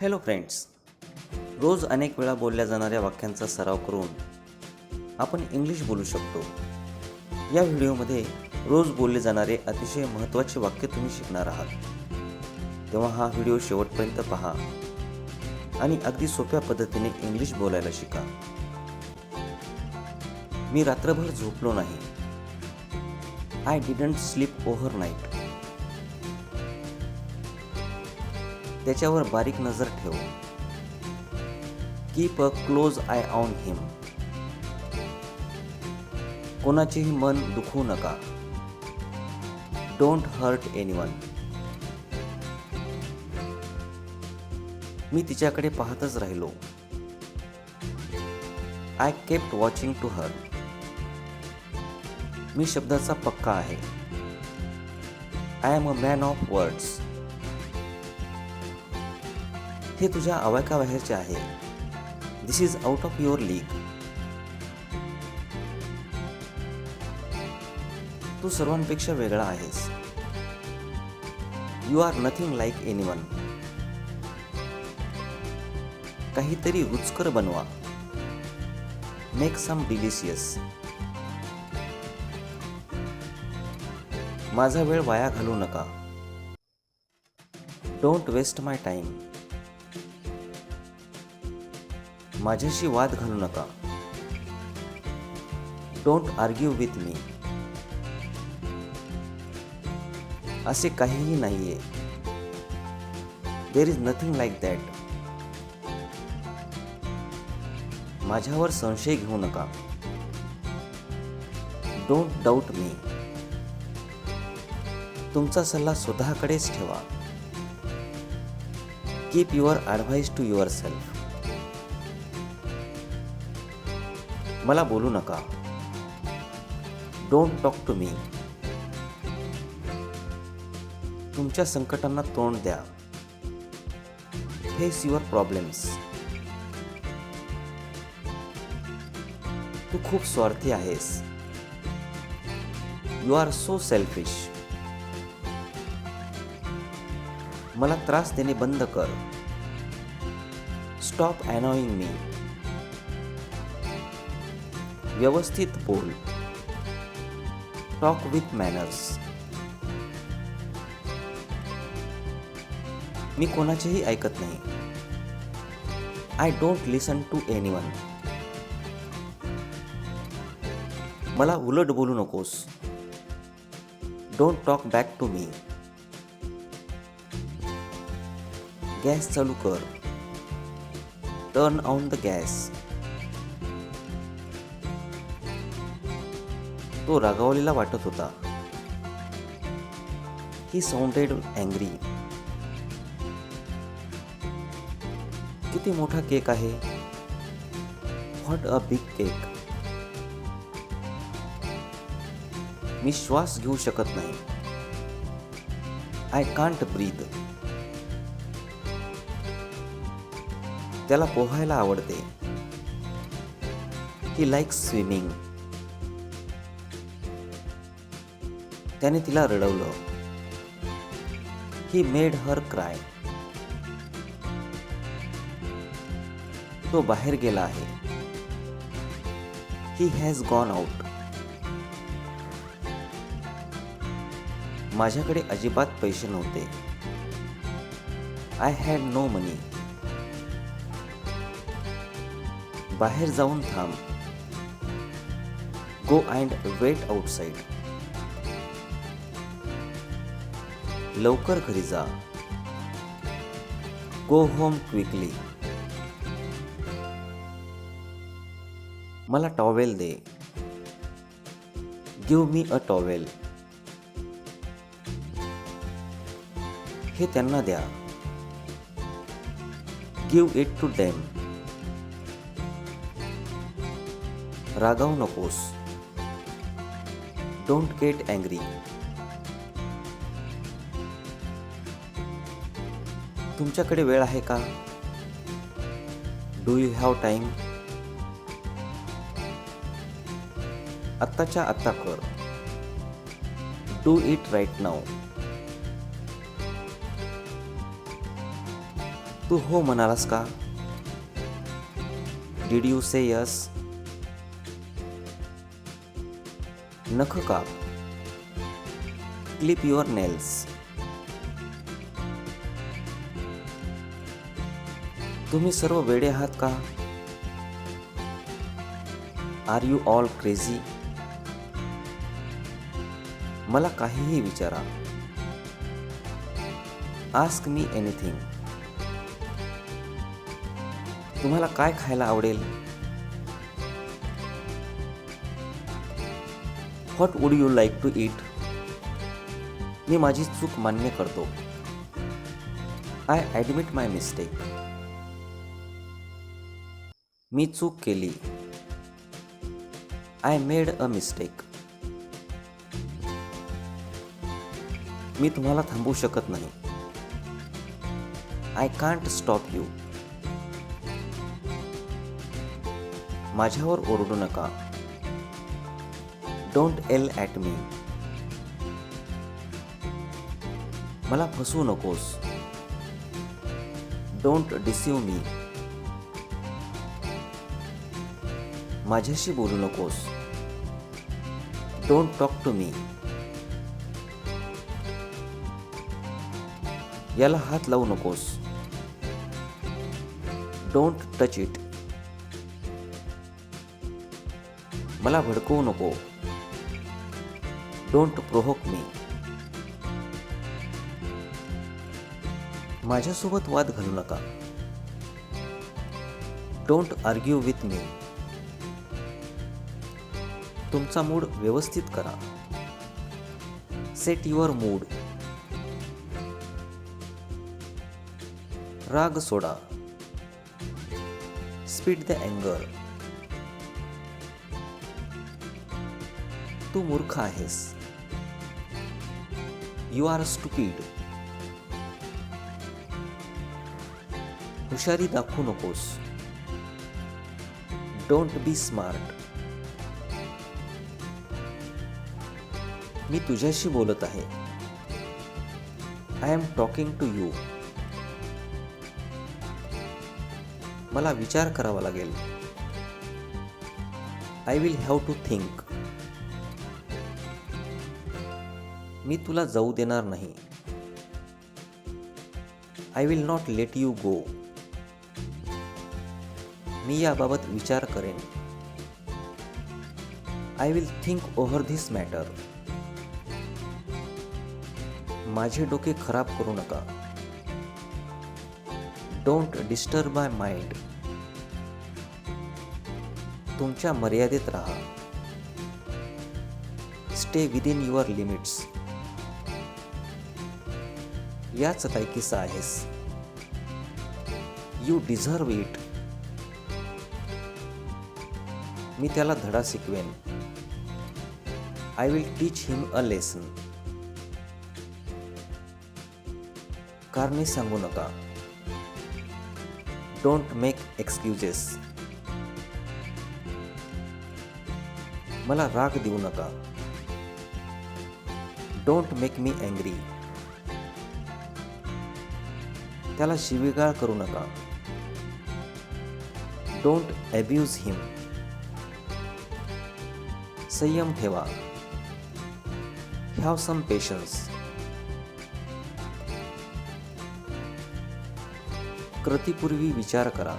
Hello friends रोज अनेक वेळा बोलल्या जाणाऱ्या वाक्यांचा सराव करून आपण इंग्लिश बोलू शकतो. या व्हिडिओमध्ये रोज बोलले जाणारे अतिशय महत्त्वाचे वाक्य तुम्ही शिकणार आहात. तेव्हा हा व्हिडिओ शेवटपर्यंत पहा आणि अगदी सोप्या पद्धतीने इंग्लिश बोलायला शिका. मी रात्रभर झोपलो नाही. I didn't sleep over night त्याच्यावर बारीक नजर ठेव. Keep a close eye on him कोणाचेही मन दुखवू नका. डोंट हर्ट एनिवन मी तिच्याकडे पाहतच राहिलो. I kept watching to her मी शब्दाचा पक्का आहे. I am a man of words हे तुझ्या आवाक्याबाहेरचे आहे. This is out of your league तू सर्वांपेक्षा वेगळा आहेस. You are nothing like anyone काहीतरी रुचकर बनवा. मेक सम डिलिशियस माझा वेळ वाया घालू नका. डोंट वेस्ट माय टाईम माझ्याशी वाद घालू नका. डोंट आर्ग्यू विथ मी असे काहीही नाहीये. There is nothing like that माझ्यावर संशय घेऊ नका. डोंट डाऊट मी तुमचा सल्ला स्वतःकडेच ठेवा. Keep your advice to your self मला बोलू नका. डोंट टॉक टू मी तुमच्या संकटांना तोंड द्या. फेस युअर प्रॉब्लेम्स तू खूप स्वार्थी आहेस. यू आर सो सेल्फिश मला त्रास देणे बंद कर. स्टॉप अनॉईंग मी व्यवस्थित बोल. टॉक विथ मॅनर्स मी कोणाचेही ऐकत नाही. I don't listen to anyone मला उलट बोलू नकोस. Don't talk back to me gas चालू कर. टर्न ऑन द गॅस तो रागावलेला वाटत होता. ही साऊंडेड अँग्री किती मोठा केक आहे. व्हॉट अ बिग केक मी श्वास घेऊ शकत नाही. आय कांट ब्रीद त्याला पोहायला आवडते. ही लाईक स्विमिंग त्याने तिला रडवलं. ही मेड हर क्राय तो बाहेर गेला आहे. ही हॅज गॉन आउट माझ्याकडे अजिबात पैसे नव्हते. आय हॅड नो मनी बाहेर जाऊन थांब. गो अँड वेट आउटसाईड लवकर घरी जा. गो होम क्विकली मला टॉवेल दे. गिव मी अ टॉवेल हे त्यांना द्या. गिव इट टू डेम रागावू नकोस. डोंट गेट अँग्री तुमच्याकडे वेळ आहे का? डू यू हॅव टाईम आत्ताच्या आत्ता कर. डू इट राईट नाव तू हो म्हणालास का? डीड यू से यस नख काप. क्लिप युअर नेल्स तुम्ही सर्व वेडे आहात का? आर यू ऑल क्रेझी मला काहीही विचारा. आस्क मी एनिथिंग तुम्हाला काय खायला आवडेल? What would you like to eat मी माझी चूक मान्य करतो. आय ॲडमिट माय मिस्टेक मी चूक केली. आय मेड अ मिस्टेक मी तुम्हाला थांबवू शकत नाही. आय कांट स्टॉप यू माझ्यावर ओरडू नका. डोंट एल ॲट मी मला फसवू नकोस. डोंट डिसिव्ह मी माझ्याशी बोलू नकोस. डोंट टॉक टू मी याला हात लावू नकोस. डोंट टच इट मला भडकवू नको. डोंट प्रोहोक मी माझ्यासोबत वाद घालू नका. डोंट आर्ग्यू विथ मी तुमचा मूड व्यवस्थित करा. सेट युअर मूड राग सोडा. स्पीड द अँगर तू मूर्ख आहेस. यू आर स्टुपीड हुशारी दाखवू नकोस. डोंट बी स्मार्ट मी तुझ्याशी बोलत आहे. I am talking to you मला विचार करावा लागेल. I will have to think मी तुला जाऊ देणार नाही. I will not let you go मी याबाबत विचार करेन. I will think over this matter माझे डोके खराब करू नका. डोंट डिस्टर्ब माय माइंड तुमच्या मर्यादेत राहा. स्टे विदिन युअर लिमिट्स याच लायकीचा आहेस. यू डिझर्व इट मी त्याला धडा शिकवेन. I will teach him a lesson कारणे सांगू नका. डोंट मेक एक्सक्युजेस मला राग देऊ नका. डोंट मेक मी अँग्री त्याला शिवीगाळ करू नका. डोंट अब्यूज हिम संयम ठेवा. हॅव सम पेशन्स कृतीपूर्वी विचार करा.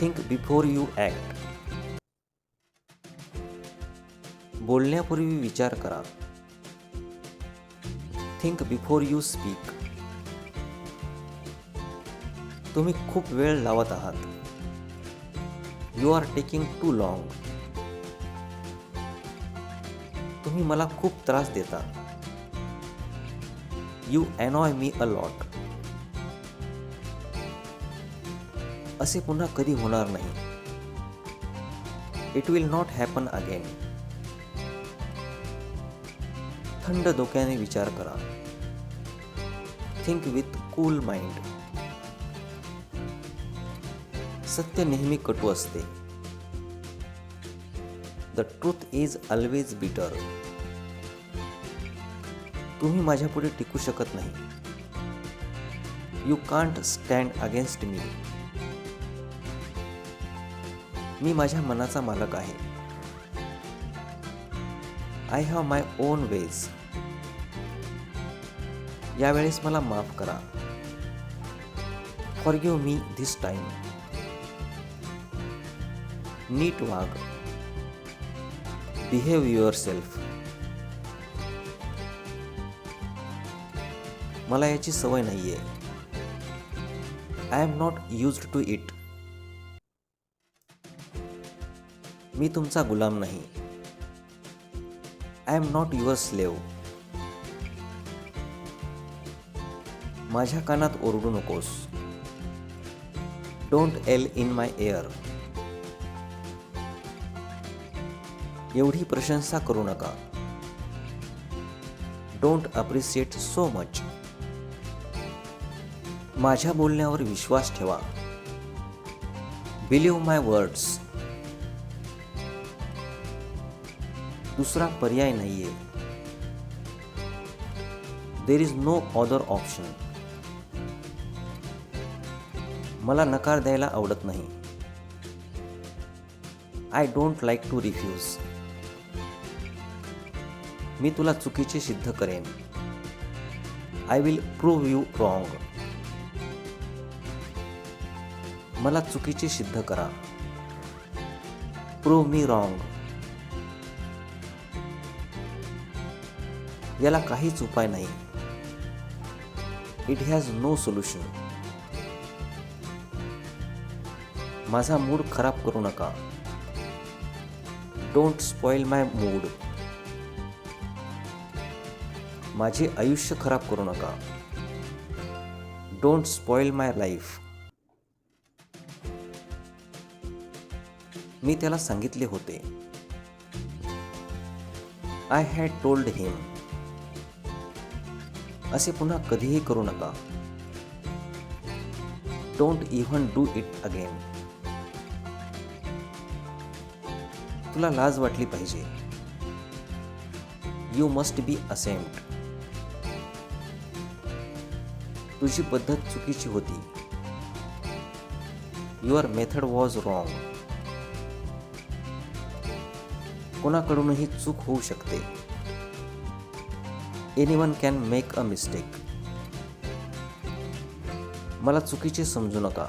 थिंक बिफोर यू ॲक्ट बोलण्यापूर्वी विचार करा. थिंक बिफोर यू स्पीक तुम्ही खूप वेळ लावत आहात. You are taking too long तुम्ही मला खूप त्रास देता. यू अनॉय मी अ लॉट असे पुन्हा कधी होणार नाही. It will not happen again थंड डोक्याने विचार करा. थिंक विथ कूल माइंड सत्य नेहमी कटू असते. The truth is always bitter तुम्ही माझ्यापुढे टिकू शकत नाही. You can't stand against me मी माझ्या मनाचा मालक आहे. I have my own ways यावेळेस मला माफ करा. Forgive me this time नीट वाग. बिहेव युअर सेल्फ मला याची सवय नाही आहे I am not use to it मी तुमचा गुलाम नाही. I am not your slave माझ्या कानात ओरडू नकोस. Don't yell in my ear एवढी प्रशंसा करू नका. डोंट अप्रिशिएट सो मच माझ्या बोलण्यावर विश्वास ठेवा. बिलीव्ह माय वर्ड्स दुसरा पर्याय नाही आहे there is no other option मला नकार द्यायला आवडत नाही. I don't like to refuse मी तुला चुकीचे सिद्ध करेन. I will prove you wrong मला चुकीचे सिद्ध करा. प्रूव्ह मी रॉंग याला काहीच उपाय नाही. इट हॅज नो सोल्युशन माझा मूड खराब करू नका. डोंट स्पॉइल माय मूड माझे आयुष्य खराब करू नका. डोंट स्पॉइल माय लाईफ मी त्याला सांगितले होते. आय हॅड टोल्ड हिम असे पुन्हा कधीही करू नका. Don't even do it again तुला लाज वाटली पाहिजे. यू मस्ट बी असेम्ड तुझी पद्धत चुकीची होती. युअर मेथड वॉज रॉंग कोणाकडूनही चूक होऊ शकते. Anyone can make a mistake मला चुकीचे समजू नका.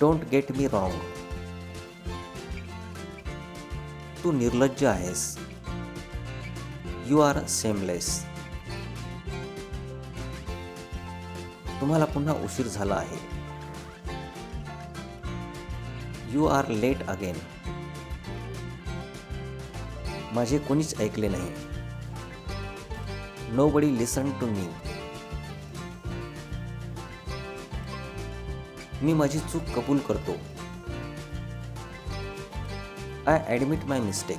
डोंट गेट मी रॉंग तू निर्लज्ज आहेस. यू आर सेमलेस तुम्हाला पुन्हा उशीर झाला आहे. यू आर लेट अगेन माझे कोणीच ऐकले नाही. Nobody listened listen to me मी माझी चूक कबूल करतो. I admit my mistake